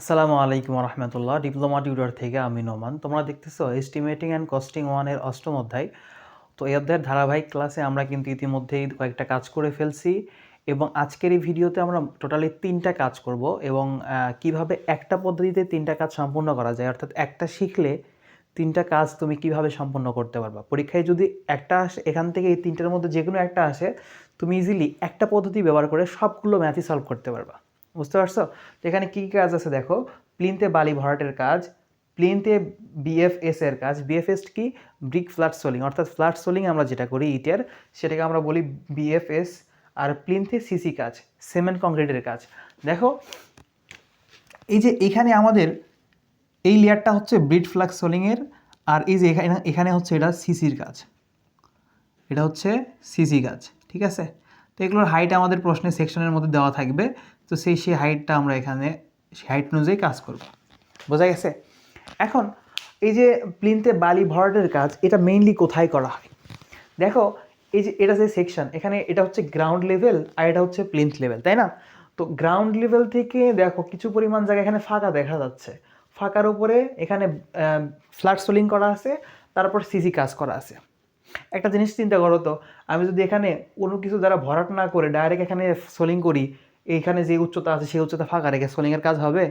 আসসালামু আলাইকুম রহমতুল্লাহ diploma tutor থেকে আমি নোমান। তোমরা দেখতেছো এস্টিমেটিং অ্যান্ড কস্টিং ওয়ানের অষ্টম অধ্যায়। তো এই অধ্যায়ের ধারাবাহিক ক্লাসে আমরা কিন্তু ইতিমধ্যেই কয়েকটা কাজ করে ফেলছি এবং আজকের এই ভিডিওতে আমরা টোটালি তিনটা কাজ করব এবং কীভাবে একটা পদ্ধতিতে তিনটা কাজ সম্পূর্ণ করা যায়, অর্থাৎ একটা শিখলে তিনটা কাজ তুমি কীভাবে সম্পন্ন করতে পারবা। পরীক্ষায় যদি একটা আসে, এখান থেকে এই তিনটার মধ্যে যে কোনো একটা আসে, তুমি ইজিলি একটা পদ্ধতি ব্যবহার করে সবগুলো ম্যাথই সলভ করতে পারবা। বুঝতে পারছ? তো এখানে কী কাজ আছে দেখো? প্লিনতে বালি ভরাটের কাজ প্লিনতে বিএফএস এর কাজ। বিএফএস কি? ব্রিক ফ্ল্যাট সোলিং অর্থাৎ ফ্ল্যাট সোলিং আমরা যেটা করি ইটের সেটাকে আমরা বলি বিএফএস আর প্লিনতে সিসি কাজ সিমেন্ট কংক্রিটের কাজ। দেখো, এই যে এখানে আমাদের এই লেয়ারটা হচ্ছে ব্রিড ফ্লাক্স সোলিংয়ের আর এই যে এখানে এখানে হচ্ছে এটা সিসির কাজ। এটা হচ্ছে সিসি কাজ, ঠিক আছে? তো এগুলোর হাইট আমাদের প্রশ্নের সেকশনের মধ্যে দেওয়া থাকবে। তো সেই সেই হাইটটা আমরা এখানে, সেই হাইট অনুযায়ী কাজ করব। বোঝা গেছে? এখন, এই যে প্লিনতে বালি ভরাটের কাজ, এটা মেইনলি কোথায় করা হয়? দেখো, এই যে এটা যে সেকশন এখানে এটা হচ্ছে গ্রাউন্ড লেভেল আর এটা হচ্ছে প্লিন্থ লেভেল তাই না? তো গ্রাউন্ড লেভেল থেকে দেখো, কিছু পরিমাণ জায়গা এখানে ফাঁকা দেখা যাচ্ছে। ফাঁকার উপরে এখানে ফ্ল্যাট সোলিং করা আছে, তারপর সিসি কাজ করা আছে। একটা জিনিস চিন্তা করো তো, আমি যদি এখানে কোনো কিছু দ্বারা ভরাট না করে ডাইরেক্ট এখানে সোলিং করি এইখানে যে উচ্চতা আছে, সেই উচ্চতা ফাঁকা রেখে সোলিংয়ের কাজ হবে?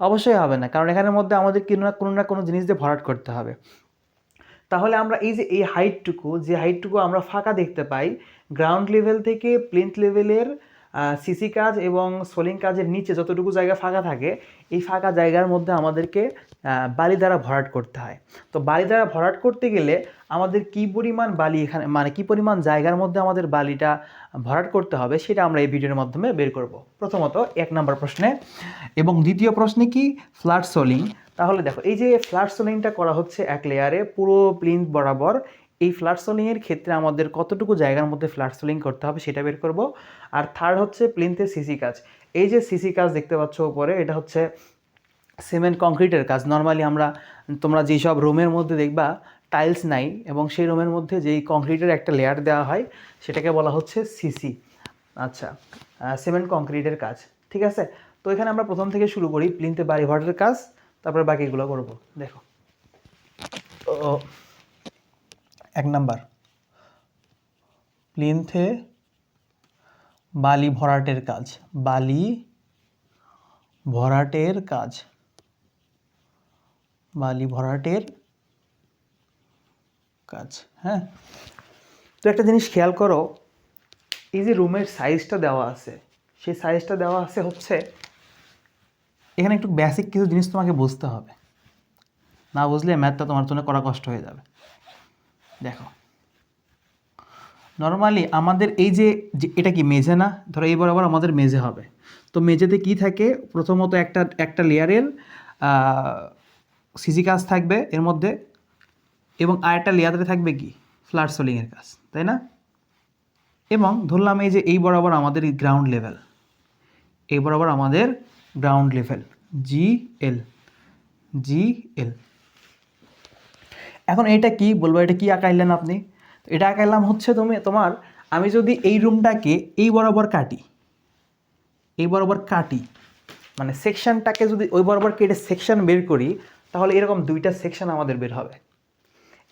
অবশ্যই হবে না, কারণ এখানের মধ্যে আমাদের কোনো না কোনো না কোনো জিনিস দিয়ে ভরাট করতে হবে। তাহলে আমরা এই যে, এই হাইটটুকু যে হাইটটুকু আমরা ফাঁকা দেখতে পাই গ্রাউন্ড লেভেল থেকে প্লিন্থ লেভেলের সিসি কাজ এবং সোলিং কাজের নিচে যতটুকু জায়গা ফাঁকা থাকে, এই ফাঁকা জায়গার মধ্যে আমাদেরকে বালি দ্বারা ভরাট করতে হয়। তো বালি দ্বারা ভরাট করতে গেলে আমাদের কি পরিমাণ বালি এখানে মানে কি পরিমাণ জায়গার মধ্যে আমাদের বালিটা ভরাট করতে হবে সেটা আমরা এই ভিডিওর মাধ্যমে বের করব। প্রথমত এক নম্বর প্রশ্নে। এবং দ্বিতীয় প্রশ্নে কি? Flat soling. তাহলে দেখো, এই যে ফ্ল্যাট সোলিংটা করা হচ্ছে এক লেয়ারে পুরো প্লিন্থ বরাবর, এই ফ্ল্যাট সোলিংয়ের ক্ষেত্রে আমাদের কতটুকু জায়গার মধ্যে ফ্ল্যাট সোলিং করতে হবে সেটা বের করব। আর থার্ড হচ্ছে প্লিন্থের সিসি কাজ এই যে সিসি কাজ দেখতে পাচ্ছ উপরে, এটা হচ্ছে সিমেন্ট কংক্রিটের কাজ। নর্মালি আমরা, তোমরা যেসব রুমের মধ্যে দেখবা টাইলস নাই এবং সেই রুমের মধ্যে যেই কংক্রিটের একটা লেয়ার দেওয়া হয়, সেটাকে বলা হচ্ছে সিসি আচ্ছা সিমেন্ট কংক্রিটের কাজ, ঠিক আছে? তো এখানে আমরা প্রথম থেকে শুরু করি প্লিন্থে বাড়ি ভাটের কাজ, তারপরে বাকিগুলো করব। দেখো। এক নাম্বার। প্লিনথে বালি ভরাটের কাজ, বালি ভরাটের কাজ। বালি ভরাটের কাজ হ্যাঁ? তো একটা জিনিস খেয়াল করো, এই যে রুমের সাইজটা দেওয়া আছে, সেই সাইজটা দেওয়া আছে হচ্ছে, এখানে একটু বেসিক কিছু জিনিস তোমাকে বুঝতে হবে। না বুঝলে ম্যাথটা তোমার জন্য করা কষ্ট হয়ে যাবে। দেখো নর্মালি আমাদের এই যে এটা কি মেঝে না? ধরো এই বরাবর আমাদের মেঝে হবে। তো মেঝেতে কি থাকে? প্রথমত একটা একটা লেয়ারের সিসি কাজ থাকবে এর মধ্যে এবং আরেকটা লেয়ারে থাকবে কি? ফ্ল্যাট সোলিংয়ের কাজ, তাই না? এবং ধরলাম এই যে এই বরাবর আমাদের গ্রাউন্ড লেভেল এই বরাবর আমাদের গ্রাউন্ড লেভেল জি এল জি এল এখন এটা কি বলব, এটা কি আঁকাইলেন আপনি? এটা আঁকাইলাম হচ্ছে তুমি তোমার আমি যদি এই রুমটাকে এই বরাবর কাটি, এই বরাবর কাটি মানে সেকশনটাকে যদি ওই বরাবর কেটে সেকশন বের করি তাহলে এরকম দুইটা সেকশন আমাদের বের হবে।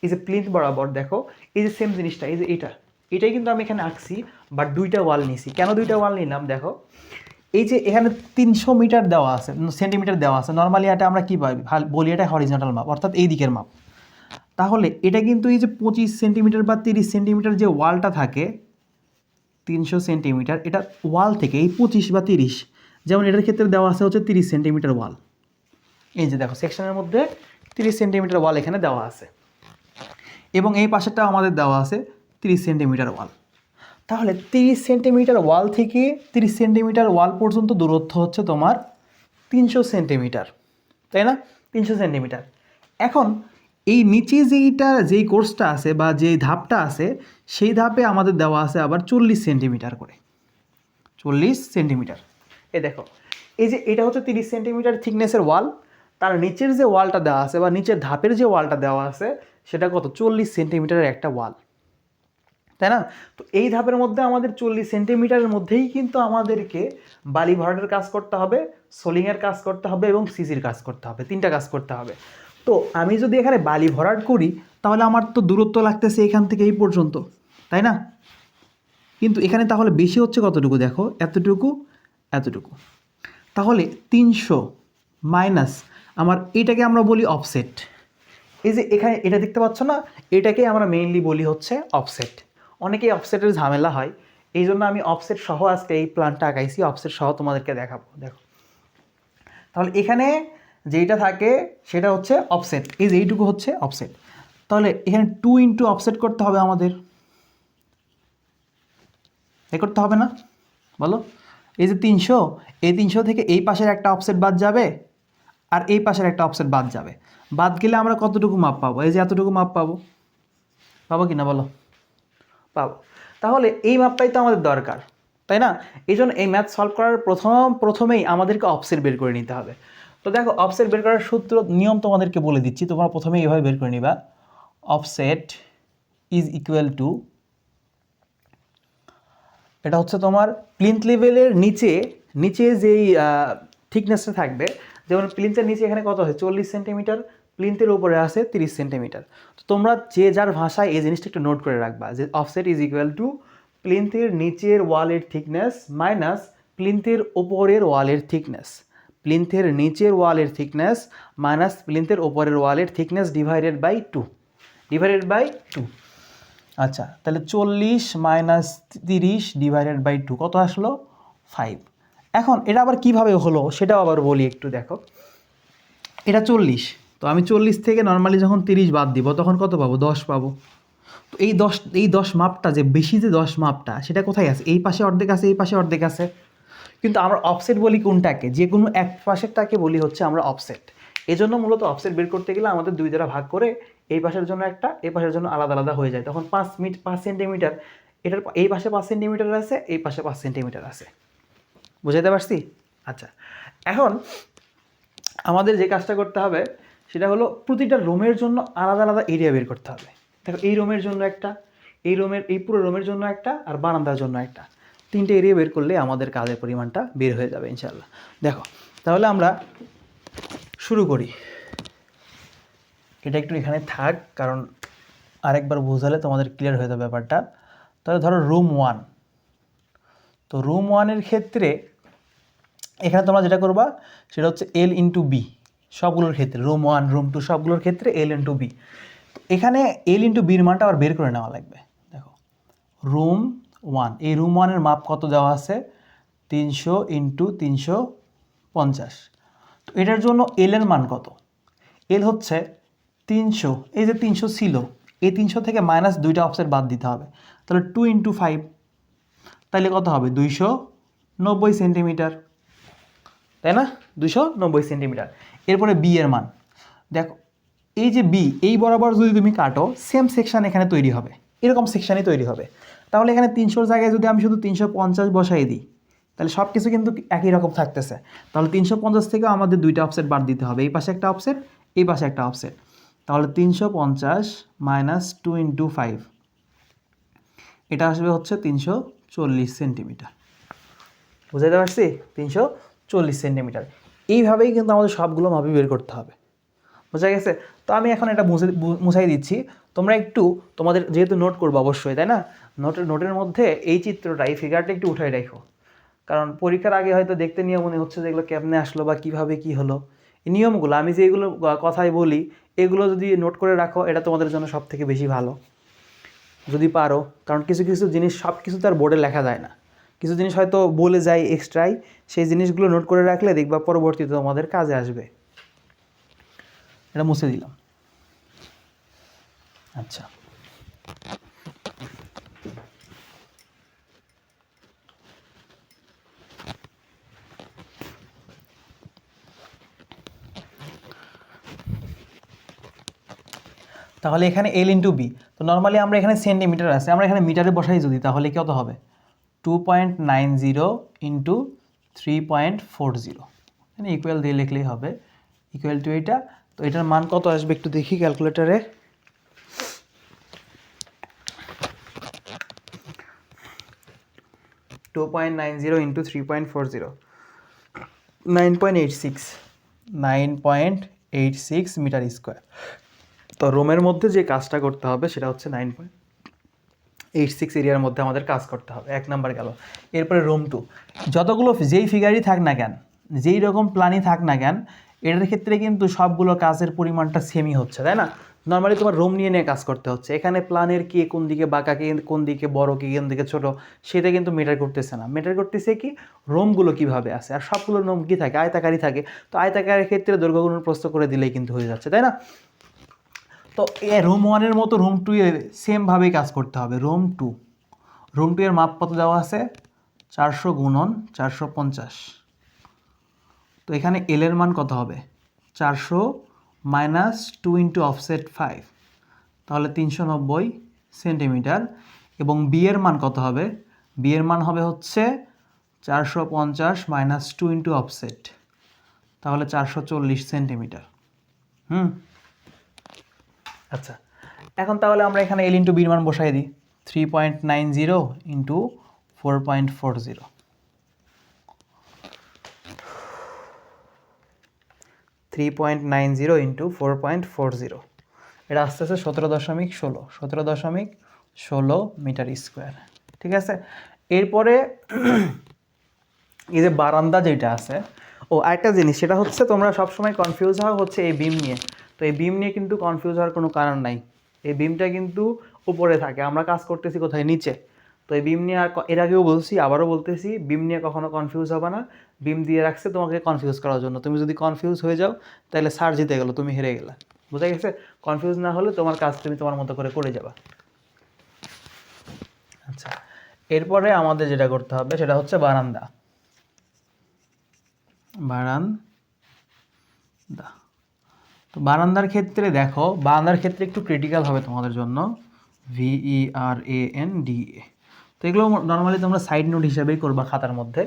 এই যে প্লিন্থ বরাবর দেখো, এই যে সেম জিনিসটা, এই যে এটা। এটাই কিন্তু আমি এখানে আঁকছি বাট দুইটা ওয়াল নিছি। কেন দুইটা ওয়াল নিলাম? দেখো, এই যে এখানে তিনশো মিটার দেওয়া আছে সেন্টিমিটার দেওয়া আছে। নর্মালি এটা আমরা কী বলি এটা হরিজন্টাল মাপ অর্থাৎ এই দিকের মাপ তাহলে এটা কিন্তু এই যে পঁচিশ সেন্টিমিটার বা তিরিশ সেন্টিমিটার যে ওয়ালটা থাকে, তিনশো সেন্টিমিটার এটা ওয়াল থেকে এই পঁচিশ বা তিরিশ, যেমন এটার ক্ষেত্রে দেওয়া আছে হচ্ছে তিরিশ সেন্টিমিটার ওয়াল এই যে দেখো সেকশনের মধ্যে তিরিশ সেন্টিমিটার ওয়াল এখানে দেওয়া আছে। এবং এই পাশেরটাও আমাদের দেওয়া আছে তিরিশ সেন্টিমিটার ওয়াল তাহলে তিরিশ সেন্টিমিটার ওয়াল থেকে তিরিশ সেন্টিমিটার ওয়াল পর্যন্ত দূরত্ব হচ্ছে তোমার তিনশো সেন্টিমিটার তাই না? তিনশো সেন্টিমিটার এখন এই নিচে যেইটা, যেই কোর্সটা আছে বা যেই ধাপটা আছে, সেই ধাপে আমাদের দেওয়া আছে আবার চল্লিশ সেন্টিমিটার করে। চল্লিশ সেন্টিমিটার এ দেখো, এই যে এটা হচ্ছে তিরিশ সেন্টিমিটার থিকনেসের ওয়াল তার নিচের যে ওয়ালটা দেওয়া আছে বা নিচের ধাপের যে ওয়ালটা দেওয়া আছে, সেটা কত? চল্লিশ সেন্টিমিটারের একটা ওয়াল। তাই না? তো এই ধাপের মধ্যে আমাদের চল্লিশ সেন্টিমিটারের মধ্যেই কিন্তু আমাদেরকে বালি ভরাটের কাজ করতে হবে, সোলিংয়ের কাজ করতে হবে এবং সিসির কাজ করতে হবে, তিনটা কাজ করতে হবে। তো আমি যদি এখানে বালি ভরাট করি, তাহলে আমার তো দূরত্ব লাগতেছে এখান থেকে এই পর্যন্ত, তাই না? কিন্তু এখানে তাহলে বেশি হচ্ছে কতটুকু দেখো? এতটুকু এতটুকু। তাহলে তিনশো মাইনাস আমার এটাকে আমরা বলি অফসেট এই যে এখানে এটা দেখতে পাচ্ছ না, এটাকে আমরা মেইনলি বলি হচ্ছে অফসেট অনেকেই অফসেটের ঝামেলা হয় এই জন্য আমি অফসেট সহ আজকে এই প্ল্যানটা আঁকাইছি অফসেট সহ তোমাদেরকে দেখাবো, দেখো। তাহলে এখানে যেইটা থাকে, সেটা হচ্ছে অফসেট এই যে এইটুকু হচ্ছে অফসেট তাহলে এখানে টু ইন্টু অফসেট করতে হবে আমাদের। এ করতে হবে না? বলো। এই যে তিনশো, এই তিনশো থেকে এই পাশের একটা অফসেট বাদ যাবে। আর এই পাশের একটা অফসেট বাদ যাবে। বাদ গেলে আমরা কতটুকু মাপ পাবো? এই যে এতটুকু মাপ পাবো। পাবো কি না বলো? পাবো। তাহলে এই মাপটাই তো আমাদের দরকার, তাই না? এই জন্য এই ম্যাথ সলভ করার প্রথম, প্রথমেই আমাদেরকে অফসেট বের করে নিতে হবে। তো দেখো অফসেট বের করার সূত্র নিয়ম তোমাদেরকে বলে দিচ্ছি, তোমরা প্রথমে এইভাবে বের করে নিবা। অফসেট ইজ ইকুয়াল টু এটা হচ্ছে তোমার প্লিন্থ লেভেলের নিচে নিচে যেই থিকনেসটা থাকবে যেমন প্লিন্থের নিচে এখানে কত আছে? চল্লিশ সেন্টিমিটার প্লিন্থের উপরে আছে তিরিশ সেন্টিমিটার। তো তোমরা যে যার ভাষায় এই জিনিসটা একটু নোট করে রাখবা যে অফসেট ইজ ইকুয়াল টু প্লিন্থের নিচের ওয়ালের থিকনেস মাইনাস প্লিন্থের ওপরের ওয়ালের থিকনেস প্লিন্থের নিচের ওয়ালের থিকনেস মাইনাস প্লিন্থের ওপরের ওয়ালের thickness divided by two divided by two আচ্ছা তাহলে চল্লিশ মাইনাস তিরিশ ডিভাইডেড বাই টু কত আসলো? ফাইভ এখন এটা আবার কীভাবে হলো সেটাও আবার বলি একটু, দেখো। এটা চল্লিশ। তো আমি চল্লিশ থেকে নর্মালি যখন তিরিশ বাদ দিব, তখন কত পাবো? দশ পাবো। তো এই দশ এই দশ মাপটা যে, বেশি যে দশ মাপটা, সেটা কোথায় আছে? এই পাশে অর্ধেক আছে, এই পাশে অর্ধেক আছে। কিন্তু আমরা অফসেট বলি কোনটাকে? যে কোনো এক পাশেরটাকে বলি হচ্ছে আমরা অফসেট এই জন্য মূলত অফসেট বের করতে গেলে আমাদের দুই দ্বারা ভাগ করে এই পাশের জন্য একটা, এই পাশের জন্য আলাদা আলাদা হয়ে যায়। তখন পাঁচ মিট, পাঁচ সেন্টিমিটার এটার এই পাশে পাঁচ সেন্টিমিটার আছে, এই পাশে পাঁচ সেন্টিমিটার আছে। বুঝাইতে পারছি? আচ্ছা এখন আমাদের যে কাজটা করতে হবে সেটা হলো প্রতিটা রুমের জন্য আলাদা আলাদা এরিয়া বের করতে হবে। দেখো, এই রুমের জন্য একটা, এই রুমের, এই পুরো রুমের জন্য একটা আর বারান্দার জন্য একটা। তিনটে এরিয়া বের করলে আমাদের কাজের পরিমাণটা বের হয়ে যাবে ইনশাল্লাহ দেখো, তাহলে আমরা শুরু করি। এটা একটু এখানে থাক, কারণ আরেকবার বোঝালে তোমাদের ক্লিয়ার হয়ে যাবে ব্যাপারটা। তাহলে ধরো রুম ওয়ান তো রুম ওয়ানের ক্ষেত্রে এখানে তোমরা যেটা করবা, সেটা হচ্ছে এল ইন্টু বি সবগুলোর ক্ষেত্রে। রুম ওয়ান রুম টু সবগুলোর ক্ষেত্রে এল ইন্টু বি এখানে এল ইন্টু বির মানটা আবার বের করে নেওয়া লাগবে। দেখো রুম ওয়ান এই রুম ওয়ানের মাপ কত দেওয়া আছে? তিনশো ইন্টু তিনশো পঞ্চাশ। তো এটার জন্য এল এর মান কত? এল হচ্ছে তিনশো, এই যে তিনশো ছিল, এই তিনশো থেকে মাইনাস দুইটা অফসেট বাদ দিতে হবে। তাহলে টু ইন্টু ফাইভ তাহলে কত হবে? দুইশো নব্বই সেন্টিমিটার। তাই না? দুশো নব্বই সেন্টিমিটার। এরপরে বি এর মান। দেখো, এই যে বি এই বরাবর যদি তুমি কাটো সেম সেকশন এখানে তৈরি হবে। এরকম সেকশানই তৈরি হবে। তাহলে এখানে তিনশোর জায়গায় যদি আমি শুধু তিনশো পঞ্চাশ বসাই দিই, তাহলে সব কিছু কিন্তু একই রকম থাকতেছে। তাহলে তিনশো পঞ্চাশ থেকে আমাদের দুইটা অফসেট বাদ দিতে হবে। এই পাশে একটা অফসেট এই পাশে একটা অফসেট তাহলে তিনশো পঞ্চাশ মাইনাস টু ইন্টু ফাইভ এটা আসবে হচ্ছে তিনশো চল্লিশ সেন্টিমিটার। বুঝাইতে পারছি? তিনশো চল্লিশ সেন্টিমিটার। এইভাবেই কিন্তু আমাদের সবগুলো মাপি বের করতে হবে। বোঝা গেছে? তো আমি এখন এটা মুছে মুছাই দিচ্ছি। তোমরা একটু তোমাদের যেহেতু নোট করব অবশ্যই, তাই না? নোটের নোটের মধ্যে এই চিত্রটা, এই ফিগারটা একটু উঠাই রাখো। কারণ পরীক্ষার আগে হয়তো দেখতে নিয়ে মনে হচ্ছে যে এগুলো কেমনে আসলো বা কীভাবে কি হলো। এই নিয়মগুলো, আমি যে এগুলো কথাই বলি, এগুলো যদি নোট করে রাখো, এটা তোমাদের জন্য সব থেকে বেশি ভালো। যদি পারো, কারণ কিছু কিছু জিনিস সব কিছু তার বোর্ডে লেখা যায় না। কিছু জিনিস হয়তো বলে যায় এক্সট্রাই সেই জিনিসগুলো নোট করে রাখলে দেখবা পরবর্তীতে তোমাদের কাজে আসবে। এটা মুছে দিলাম। আচ্ছা। তাহলে এখানে এল ইন্টু বি তো নর্মালি আমরা এখানে সেন্টিমিটার আছে, আমরা এখানে মিটারে বসাই যদি, তাহলে কত হবে? Two point nine zero into three point four zero এখানে ইকুয়াল দিয়ে লিখলেই হবে। ইকুয়াল টু এটা। তো এটার মান কত আসবে একটু দেখি ক্যালকুলেটারে two point nine zero into three point four zero nine point eight six nine point eight six metre square তো রোমের মধ্যে যে কাজটা করতে হবে সেটা হচ্ছে নাইন পয়েন্ট এইট সিক্স এরিয়ার মধ্যে আমাদের কাজ করতে হবে। এক নাম্বার গেল। এরপরে রুম টু যতগুলো যেই ফিগারই থাক না কেন, যেই রকম প্ল্যানই থাক না কেন এটার ক্ষেত্রে কিন্তু সবগুলো কাজের পরিমাণটা সেমই হচ্ছে, তাই না? নর্মালি তোমার রুম নিয়ে নিয়ে কাজ করতে হচ্ছে। এখানে প্ল্যানের কে কোন দিকে বাঁকা, কে কোন দিকে বড়, কে কোন দিকে ছোট, সেটা কিন্তু মেটার করতেছে না। মেটার করতেছে কি? রোমগুলো কীভাবে আছে? আর সবগুলো রোম কী থাকে? আয়তাকারই থাকে। তো আয়তাকারের ক্ষেত্রে দৈর্ঘ্যগুণ প্রস্ত করে দিলেই কিন্তু হয়ে যাচ্ছে, তাই না? তো এ রুম ওয়ানের মতো রুম টু এর সেমভাবেই কাজ করতে হবে রুম টু রুম টু এর মাপ কত দেওয়া আছে? চারশো গুণন চারশো পঞ্চাশ। তো এখানে এল এর মান কত হবে? চারশো minus two into offset five তাহলে তিনশো নব্বই সেন্টিমিটার এবং বি এর মান কত হবে? বি এর মান হবে হচ্ছে চারশো পঞ্চাশ মাইনাস টু ইন্টু অফসেট তাহলে চারশো চল্লিশ সেন্টিমিটার হুম? আচ্ছা এখন তাহলে আমরা এখানে এল ইন্টু বির মান বসাই দিই। Three point nine zero into four point four zero three point nine zero into four point four zero এটা আস্তে আস্তে সতেরো দশমিক ষোলো, সতেরো দশমিক ষোলো মিটার স্কোয়ার। ঠিক আছে? এরপরে এই যে বারান্দা যেটা আছে, ও আরেকটা জিনিস, সেটা হচ্ছে তোমরা সবসময় কনফিউজ হওয়া হচ্ছে এই বিম নিয়ে। তো এই বিম নিয়ে কিন্তু কনফিউজ হওয়ার কোনো কারণ নাই। এই বিমটা কিন্তু উপরে থাকে, আমরা কাজ করতেছি কোথায়? নিচে। তো এই বিম নিয়ে আর এর আগেও বলছি, আবারও বলতেছি বিম নিয়ে কখনো কনফিউজ হবে না। বিম দিয়ে রাখছে তোমাকে কনফিউজ করার জন্য। তুমি যদি কনফিউজ হয়ে যাও, তাহলে সার জিতে গেলো, তুমি হেরে গেলা। বুঝা গেছে? কনফিউজ না হলে তোমার কাজ তুমি তোমার মতো করে করে যাবা। আচ্ছা এরপরে আমাদের যেটা করতে হবে, সেটা হচ্ছে বারান্দা। বারান্দা। তো বারান্দার ক্ষেত্রে দেখো, বারান্দার ক্ষেত্রে একটু ক্রিটিক্যাল হবে তোমাদের জন্য। ভিই আর এ এন ডি এ তো এগুলো নর্মালি তোমরা সাইড নোট হিসাবেই করবা খাতার মধ্যে।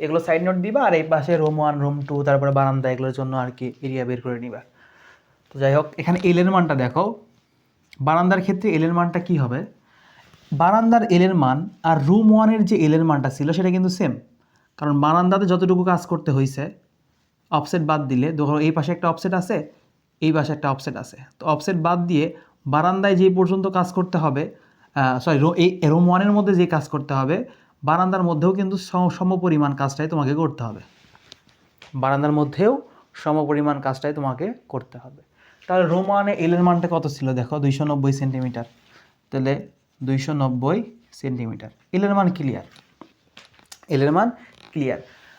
এগুলো সাইড নোট দিবা আর এই পাশে রুম ওয়ান রুম টু তারপরে বারান্দা, এগুলোর জন্য আর কি এরিয়া বের করে নিবা। তো যাই হোক, এখানে এলের মানটা দেখো। বারান্দার ক্ষেত্রে এলের মানটা কি হবে? বারান্দার এলের মান আর রুম ওয়ানের যে এলের মানটা ছিল সেটা কিন্তু সেম কারণ বারান্দাতে যতটুকু কাজ করতে হয়েছে অফসেট বাদ দিলে ধরো এই পাশে একটা অফসেট আছে এই পাশে একটা অফসেট আছে। তো অফসেট বাদ দিয়ে বারান্দায় যে পর্যন্ত কাজ করতে হবে সরি এই রুম ওয়ানের মধ্যে যে কাজ করতে হবে, বারান্দার মধ্যেও কিন্তু সম- সমপরিমাণ কাজটাই তোমাকে করতে হবে। বারান্দার মধ্যেও সমপরিমাণ কাজটাই তোমাকে করতে হবে। তাহলে রুম ওয়ানে এলের মানটা কত ছিল দেখো? দুইশো নব্বই সেন্টিমিটার তাহলে দুইশো নব্বই সেন্টিমিটার এলের মান ক্লিয়ার এলের মান ক্লিয়ার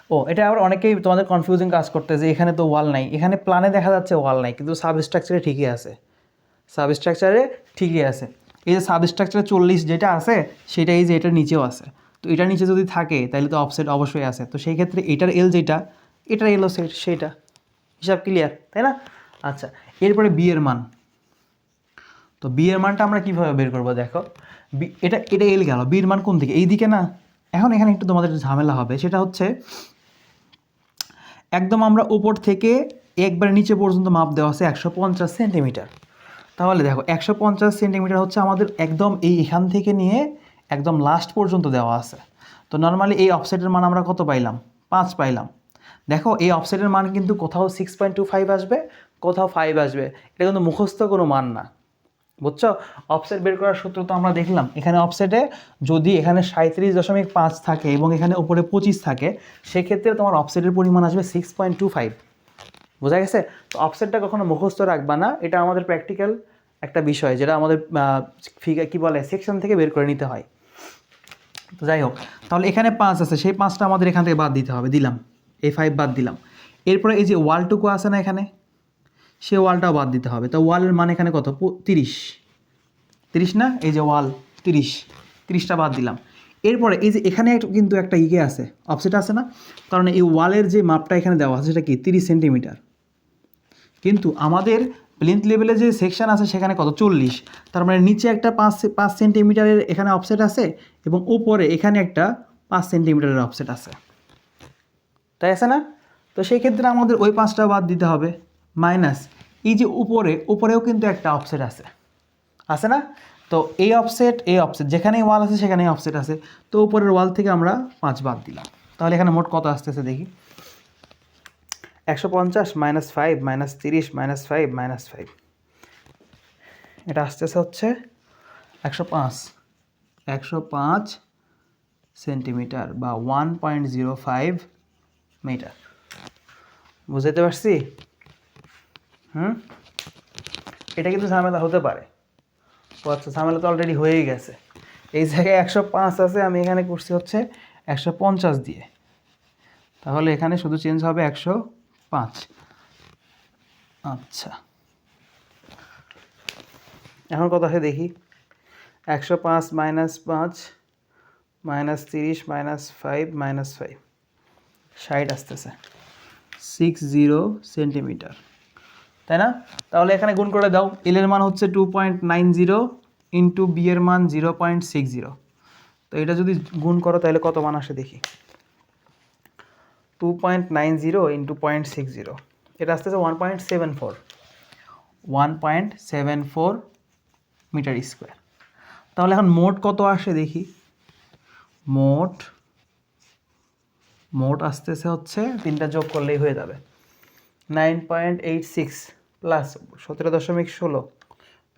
ও, এটা আবার অনেকেই তোমাদের কনফিউজিং কাজ করতে যে এখানে তো ওয়াল নাই। এখানে প্ল্যানে দেখা যাচ্ছে ওয়াল নাই, কিন্তু সাবস্ট্রাকচারে ঠিকই আছে। সাবস্ট্রাকচারে ঠিকই আছে। এই যে সাবস্ট্রাকচারে চল্লিশ যেটা আছে, সেটা এই যে এটার নিচেও আছে। তো এটার নিচে যদি থাকে, তাহলে তো অফসেট অবশ্যই আছে। তো সেই ক্ষেত্রে এটার এল যেটা, এটার এলও সেইটা হিসাব ক্লিয়ার তাই না? আচ্ছা এরপরে বিয়ের মান। তো বিয়ের মানটা আমরা কীভাবে বের করব, দেখো? বি এটা এটা এল গেল। বিয়ের মান কোন দিকে? এই দিকে না? এখন এখানে একটু তোমাদের ঝামেলা হবে। সেটা হচ্ছে একদম আমরা উপর থেকে একবার নিচে পর্যন্ত মাপ দেওয়া আছে একশো পঞ্চাশ সেন্টিমিটার। তাহলে দেখো, একশো পঞ্চাশ সেন্টিমিটার হচ্ছে আমাদের একদম এই এখান থেকে নিয়ে একদম লাস্ট পর্যন্ত দেওয়া আছে। তো নর্মালি এই অফসেটের মান আমরা কত পাইলাম? পাঁচ পাইলাম। দেখো, এই অফসেটের মান কিন্তু কোথাও সিক্স পয়েন্ট টু ফাইভ আসবে, কোথাও ফাইভ আসবে। এটা কিন্তু মুখস্থ কোনো মান না। বুঝছ? অফসেট বের করার সূত্র তো আমরা দেখলাম। এখানে অফসেটে যদি এখানে সাঁত্রিশ দশমিক পাঁচ থাকে এবং এখানে উপরে পঁচিশ থাকে, সেক্ষেত্রে তোমার অফসেটের পরিমাণ আসবে সিক্স পয়েন্ট টু ফাইভ বোঝা গেছে? তো অফসেটটা কখনো মুখস্থ রাখবা না। এটা আমাদের প্র্যাকটিক্যাল একটা বিষয়, যেটা আমাদের ফিগার কী বলে সেকশন থেকে বের করে নিতে হয়। তো যাই হোক, তাহলে এখানে পাঁচ আছে। সেই পাঁচটা আমাদের এখান থেকে বাদ দিতে হবে। দিলাম। এই ফাইভ বাদ দিলাম। এরপরে এই যে ওয়ালটুকু আছে না এখানে? সে ওয়ালটাও বাদ দিতে হবে। তো ওয়ালের মান এখানে কত? তিরিশ। তিরিশ না? এই যে ওয়াল, তিরিশ। তিরিশটা বাদ দিলাম। এরপরে এই যে এখানে কিন্তু একটা ইয়ে আছে অফসেট আছে না? কারণ এই ওয়ালের যে মাপটা এখানে দেওয়া আছে সেটা কি? তিরিশ সেন্টিমিটার। কিন্তু আমাদের প্লিন্থ লেভেলে যে সেকশন আছে সেখানে কত? চল্লিশ। তার মানে নিচে একটা পাঁচ পাঁচ সেন্টিমিটারের এখানে অফসেট আছে এবং উপরে এখানে একটা পাঁচ সেন্টিমিটারের অফসেট আছে। তাই আছে না? তো সেই ক্ষেত্রে আমাদের ওই পাঁচটা বাদ দিতে হবে। মাইনাস, এই যে উপরে, উপরেও কিন্তু একটা অফসেট আছে। আছে না? তো এই অফসেট এই অফসেট যেখানেই ওয়াল আছে সেখানেই অফসেট আছে। তো উপরের ওয়াল থেকে আমরা পাঁচ বাদ দিলাম। তাহলে এখানে মোট কত আসতেছে দেখি। একশো পঞ্চাশ মাইনাস ফাইভ মাইনাস তিরিশ মাইনাস ফাইভ মাইনাস ফাইভ এটা আসতেছে হচ্ছে একশো পাঁচ। একশো পাঁচ সেন্টিমিটার বা one point zero five metre বুঝতে পারছি? হুম? এটা কিন্তু ঝামেলা হতে পারে। ও আচ্ছা ঝামেলা তো অলরেডি হয়েই গেছে। এই জায়গায় একশো পাঁচ আছে, আমি এখানে করছি হচ্ছে একশো পঞ্চাশ দিয়ে। তাহলে এখানে শুধু চেঞ্জ হবে একশো পাঁচ। আচ্ছা। এখন কত আছে দেখি। একশো পাঁচ মাইনাস পাঁচ মাইনাস তিরিশ মাইনাস ফাইভ মাইনাস ফাইভ ষাট আসতেছে। সিক্স জিরো সেন্টিমিটার তাই না? তাহলে এখানে গুণ করে দাও। এল এর মান হচ্ছে two point nine zero into B এর মান জিরো পয়েন্ট সিক্স জিরো তো এটা যদি গুণ করো, তাহলে কত মান আসে দেখি? Two point nine zero into point six zero এটা আসতেছে one point seven four one point seven four metre square তাহলে এখন মোট কত আসে দেখি? মোট মোট আসতেছে হচ্ছে তিনটা যোগ করলেই হয়ে যাবে। Nine point eight six plus সতেরো দশমিক ষোলো,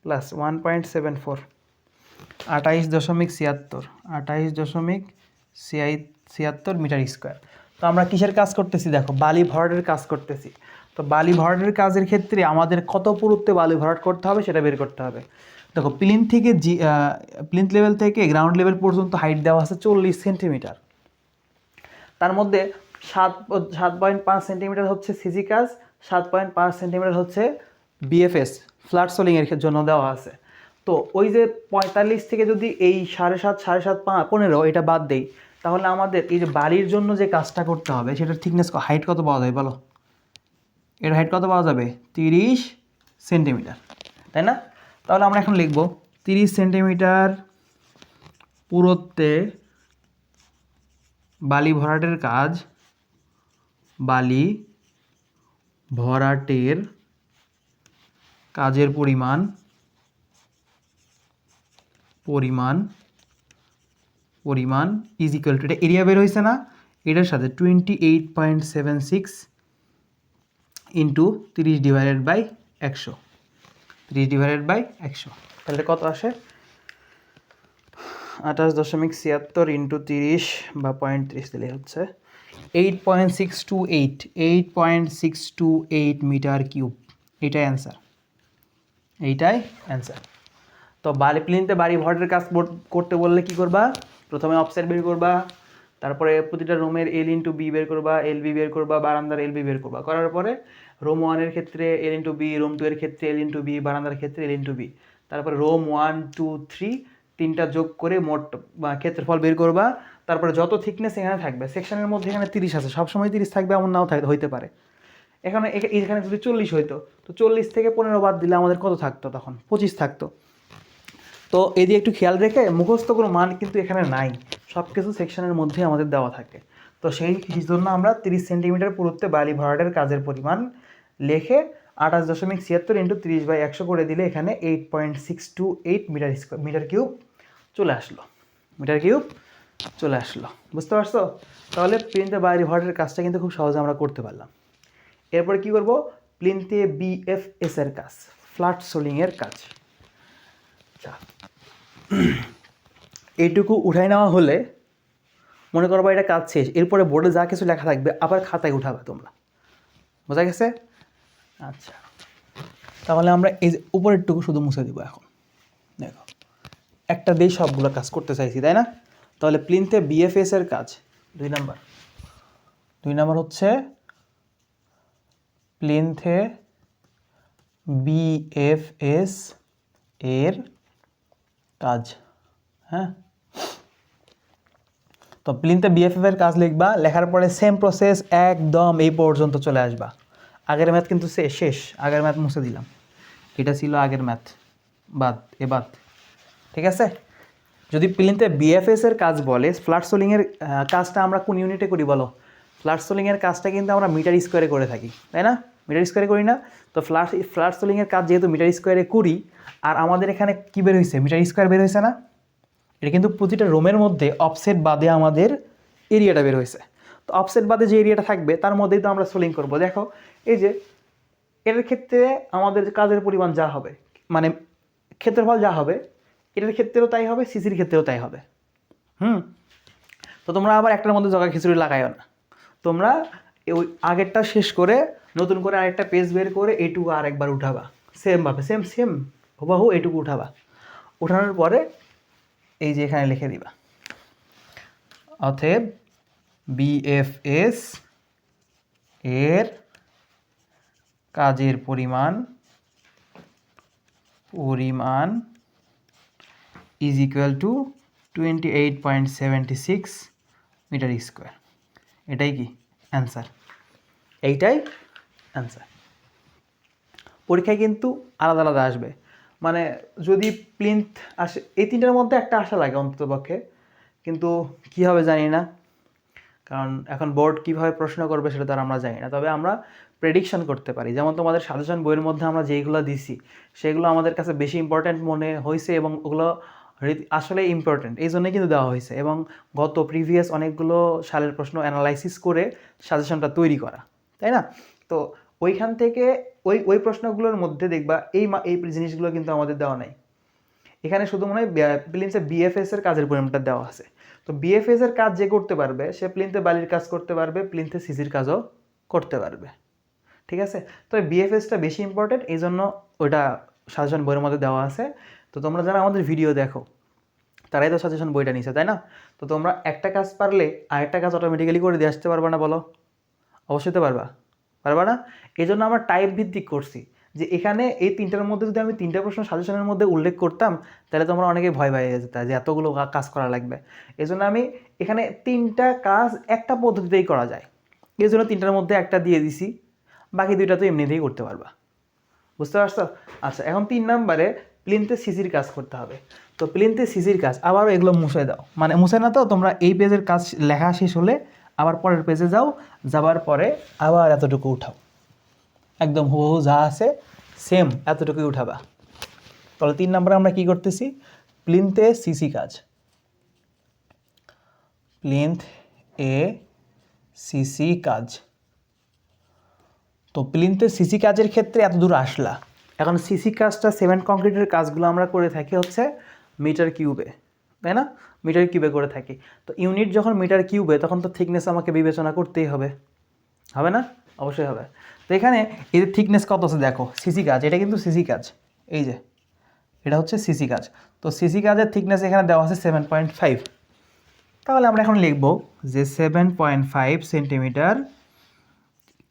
plus one point seven four, আঠাইশ দশমিক ছিয়াত্তর, আঠাইশ দশমিক ছিয়াই, ছিয়াত্তর মিটার স্কোয়ার। তো আমরা কিসের কাজ করতেছি? দেখো, বালি ভরাটের কাজ করতেছি। তো বালি ভরাটের কাজের ক্ষেত্রে আমাদের কত পুরুত্বে বালি ভরাট করতে হবে সেটা বের করতে হবে। দেখো প্লিন থেকে জি প্লিন্থ লেভেল থেকে গ্রাউন্ড লেভেল পর্যন্ত হাইট দেওয়া আছে চল্লিশ সেন্টিমিটার। তার মধ্যে সাত সাত পয়েন্ট পাঁচ সেন্টিমিটার হচ্ছে সিজি কাজ সাত পয়েন্ট পাঁচ সেন্টিমিটার হচ্ছে বিএফএস ফ্ল্যাট সোলিংয়ের জন্য দেওয়া আছে। তো ওই যে পঁয়তাল্লিশ থেকে যদি এই সাড়ে সাত সাড়ে সাত পা, পনেরো এটা বাদ দেই, তাহলে আমাদের এই যে বাড়ির জন্য যে কাজটা করতে হবে, সেটার থিকনেস হাইট কত পাওয়া যায় বলো? এর হাইট কত পাওয়া যাবে? তিরিশ সেন্টিমিটার, তাই না? তাহলে আমরা এখন লিখব, তিরিশ সেন্টিমিটার পুরোত্বে বালি ভরাটের কাজ, বালি ভরাটের কাজের পরিমাণ পরিমাণ পরিমাণ ইজ ইকুয়াল টু এটা এরিয়া বের হয়েছে না? এটার সাথে twenty eight point seven six into তিরিশ ডিভাইডেড বাই একশো। তিরিশ ডিভাইডেড বাই একশো। তাহলে কত আসে? আঠাশ দশমিক ছিয়াত্তর ইন্টু তিরিশ বা পয়েন্ট তিরিশ দিলে হচ্ছে। Eight point six two eight eight point six two eight metre cube এটাই অ্যান্সার এইটাই অ্যান্সার তো বালি প্লিনতে বাড়ি ভরাটের কাজ করতে বললে কি করবা? প্রথমে অফসেট বের করবা, তারপরে প্রতিটা রুমের এল ইন্টু বি বের করবা এল বি বের করবা, বারান্দার এল বি বের করবা। করার পরে রুম ওয়ানের ক্ষেত্রে L into B room two এর ক্ষেত্রে এল ইন্টু বি বারান্দার ক্ষেত্রে এল ইন্টু বি তারপরে রোম ওয়ান টু থ্রি তিনটা যোগ করে মোট, ক্ষেত্রফল বের করবা। তারপরে যত থিকনেস এখানে থাকবে সেকশনের মধ্যে এখানে তিরিশ আছে, সবসময় তিরিশ থাকবে এমন নাও থাকতে হইতে পারে। এখানে এখা- এখানে যদি চল্লিশ হইতো, তো চল্লিশ থেকে পনেরো বাদ দিলে আমাদের কত থাকতো তখন? পঁচিশ থাকতো। তো এদিকে একটু খেয়াল রেখে মুখস্থ কোনো মান কিন্তু এখানে নাই। সব কিছু সেকশনের মধ্যে আমাদের দেওয়া থাকে। তো সেই জন্য আমরা তিরিশ সেন্টিমিটার পুরুত্বে বালি ভরাটের কাজের পরিমাণ লেখে আঠাশ দশমিক ছিয়াত্তর ইন্টু তিরিশ বাই একশো করে দিলে এখানে eight point six two eight metre square metre cube চলে আসলো। মিটার কিউব চলে আসলো। বুঝতে পারছ? তাহলে প্রিন্টে বালি ভরাটের কাজটা কিন্তু খুব সহজে আমরা করতে পারলাম। এরপরে কি করব? প্লিন্থে বিএফএস এর কাজ ফ্ল্যাট সোলিংয়ের কাজ। আচ্ছা। এইটুকু উঠাই নেওয়া হলে মনে করব এটা কাজ শেষ, এরপরে বোর্ডে যা কিছু লেখা থাকবে আবার খাতায় উঠাবে তোমরা। বোঝা গেছে? আচ্ছা। তাহলে আমরা এই যে উপরেরটুকু শুধু মুছে দেবো এখন। দেখো। একটা দিয়ে সবগুলো কাজ করতে চাইছি, তাই না? তাহলে প্লিন্থে বিএফএস এর কাজ। দুই নাম্বার। দুই নাম্বার হচ্ছে প্লিন্থে বিএফএস এর কাজ হ্যাঁ? তো প্লিনতে বিএফএফ এর কাজ লিখবা, লেখার পরে সেম প্রসেস একদম এই পর্যন্ত চলে আসবা। আগের ম্যাথ কিন্তু শেষ, আগের ম্যাথ মুছে দিলাম। এটা ছিল আগের ম্যাথ বাদ, এ বাদ, ঠিক আছে? যদি প্লিনতে বিএফএস এর কাজ বলে ফ্ল্যাট সোলিংয়ের কাজটা আমরা কোন ইউনিটে করি বলো? ফ্ল্যাট সোলিংয়ের কাজটা কিন্তু আমরা মিটার স্কোয়ারে করে থাকি, তাই না? মিটার স্কোয়ারে করি না। তো ফ্ল্যাট ফ্ল্যাট সোলিংয়ের কাজ যেহেতু মিটার স্কোয়ারে করি, আর আমাদের এখানে কী বের হয়েছে মিটার স্কোয়ার বের হয়েছে না? এটা কিন্তু প্রতিটা রুমের মধ্যে অফসেট বাদে আমাদের এরিয়াটা বের হয়েছে তো অফসেট বাদে যে এরিয়াটা থাকবে, তার মধ্যেই তো আমরা সোলিং করব। দেখো, এই যে এটার ক্ষেত্রে আমাদের কাজের পরিমাণ যা হবে মানে ক্ষেত্রফল যা হবে এটার ক্ষেত্রেও তাই হবে, সিসির ক্ষেত্রেও তাই হবে। হুম? তো তোমরা আবার একটার মধ্যে জগা খিচুড়ি লাগাইও না। তোমরা ওই আগেরটা শেষ করে নতুন করে আরেকটা পেজ বের করে এটুকু আর একবার উঠাবা। সেম ভাবে সেম সেম হুবাহু এটুকু উঠাবা। উঠানোর পরে এই যে এখানে লিখে দিবা। অতএব বিএফএস এর কাজের পরিমাণ পরিমাণ is equal to twenty eight point seventy six metre square এটাই কি? অ্যান্সার এইটাই অ্যান্সার পরীক্ষায় কিন্তু আলাদা আলাদা আসবে। মানে যদি প্লিন্থ আসে, এই তিনটার মধ্যে একটা আসা লাগে অন্ততপক্ষে কিন্তু কী হবে জানি না। কারণ এখন বোর্ড কীভাবে প্রশ্ন করবে সেটা তো আর আমরা জানি না। তবে আমরা প্রেডিকশন করতে পারি। যেমন তোমাদের সাজেশন বইয়ের মধ্যে আমরা যেইগুলো দিছি, সেগুলো আমাদের কাছে বেশি ইম্পর্ট্যান্ট মনে হয়েছে এবং ওগুলো আসলে ইম্পর্টেন্ট এই জন্যই কিন্তু দেওয়া হয়েছে এবং গত প্রিভিয়াস অনেকগুলো সালের প্রশ্ন অ্যানালাইসিস করে সাজেশনটা তৈরি করা, তাই না? তো ওইখান থেকে ওই ওই প্রশ্নগুলোর মধ্যে দেখবা এই এই জিনিসগুলো কিন্তু আমাদের দেওয়া নাই। এখানে শুধু মনে হয় প্লিন্সে বিএফএস এর কাজের পরিমাণটা দেওয়া আছে। তো বিএফএস এর কাজ যে করতে পারবে, সে প্লিন্থে বালির কাজ করতে পারবে, প্লিন্থে সিসির কাজও করতে পারবে, ঠিক আছে? তো বিএফএসটা বেশি ইম্পর্টেন্ট এই জন্য ওইটা সাজেশন বইয়ের মধ্যে দেওয়া আছে। তো তোমরা যারা আমাদের ভিডিও দেখো, তারাই তো সাজেশন বইটা নিছে, তাই না? তো তোমরা একটা কাজ পারলে আরেকটা কাজ অটোমেটিক্যালি করে দিয়ে আসতে পারবে না বলো? অবশ্যই তো পারবা। পারবা না? এই জন্য আমরা টাইপ ভিত্তিক করছি, যে এখানে এই তিনটার মধ্যে যদি আমি তিনটা প্রশ্ন সাজেশনের মধ্যে উল্লেখ করতাম, তাহলে তোমরা অনেকে ভয় পাইয়ে যেত যে এতগুলো কাজ করা লাগবে। এই জন্য আমি এখানে তিনটা কাজ একটা পদ্ধতিতেই করা যায়। এই জন্য তিনটার মধ্যে একটা দিয়ে দিছি, বাকি দুইটা তো এমনিতেই করতে পারবা। বুঝতে পারছ? আচ্ছা এখন তিন নম্বরে প্লিনতে সিসির কাজ করতে হবে। তো প্লিনতে সিসির কাজ, আবারও এগুলো মুছে দাও। মানে মুছে না তো, তোমরা এই পেজের কাজ লেখা শেষ হলে আবার পরের পেজে যাও, যাবার পরে আবার এতটুকু উঠাও। একদম হুবহু যা আছে সেম এতটুকুই উঠাবা। তাহলে তিন নম্বরে আমরা কি করতেছি? প্লিনতে সিসি কাজ। প্লিন্থ এ সিসি কাজ। তো প্লিন্থে সিসি কাজের ক্ষেত্রে এত দূর আসলা। এখন সিসি কাজটা সেভেন কংক্রিটের কাজগুলো আমরা করে থাকি হচ্ছে মিটার কিউবে তাই না? মিটার কিউবে করে থাকি। তো ইউনিট যখন মিটার কিউবে তখন তো থিকনেস আমাকে বিবেচনা করতেই হবে। হবে না? অবশ্যই হবে। তো এখানে যে থিকনেস কত আছে দেখো সিসি কাজ এটা কিন্তু সিসি কাজ এই যে, এটা হচ্ছে সিসি কাজ তো সিসি কাজের থিকনেস এখানে দেওয়া আছে সেভেন পয়েন্ট ফাইভ তাহলে আমরা এখন লিখব যে seven point five centimetre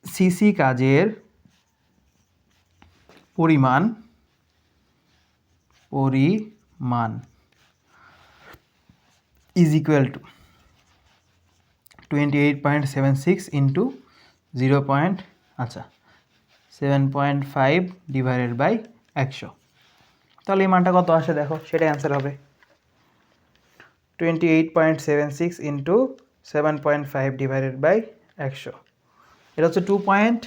CC কাজের পরিমাণ পরিমাণ is equal to twenty eight point seven six into zero point আচ্ছা seven point five divided by একশো। তাহলে এই মানটা কত আসে দেখো, সেটাই অ্যান্সার হবে। Twenty eight point seven six into seven point five divided by একশো। এটা হচ্ছে two point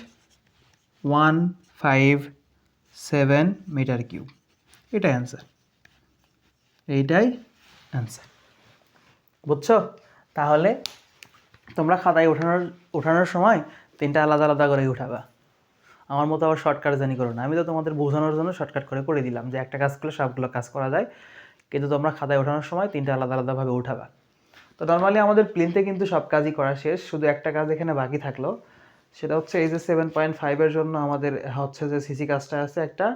one five seven metre cube. এটাই অ্যান্সার এইটাই অ্যান্সার বুঝছ? তাহলে তোমরা খাতায় ওঠানোর ওঠানোর সময় তিনটা আলাদা আলাদা করে উঠাবা। আমার মতো আবার শর্টকাট জানি করো না। আমি তো তোমাদের বোঝানোর জন্য শর্টকাট করে করে দিলাম যে একটা কাজ করলে সবগুলো কাজ করা যায়। কিন্তু তোমরা খাতায় ওঠানোর সময় তিনটা আলাদা আলাদাভাবে উঠাবা। তো নর্মালি আমাদের প্লেনতে কিন্তু সব কাজই করা শেষ। শুধু একটা কাজ এখানে বাকি থাকল। সেটা হচ্ছে এই যে সেভেন পয়েন্ট ফাইভের জন্য আমাদের হচ্ছে যে সিসি কাজটা আছে একটা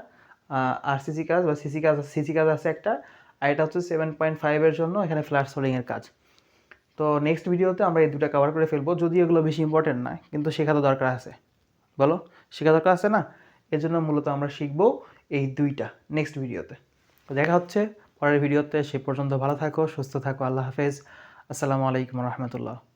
আর সিসি কাজ বা সিসি কাজ সিসি কাজ আছে একটা, আর এটা হচ্ছে সেভেন পয়েন্ট ফাইভের জন্য এখানে ফ্ল্যাট সোলিংয়ের কাজ। তো নেক্সট ভিডিওতে আমরা এই দুটো কভার করে ফেলব যদি এগুলো বেশি ইম্পর্টেন্ট না কিন্তু শেখা তো দরকার আছে। বলো, শেখা দরকার আছে না? এর জন্য মূলত আমরা শিখব এই দুইটা নেক্সট ভিডিওতে তো দেখা হচ্ছে পরের ভিডিওতে সে পর্যন্ত ভালো থাকো, সুস্থ থাকো, আল্লাহ হাফেজ। আসসালামু আলাইকুম রহমতুল্লাহ।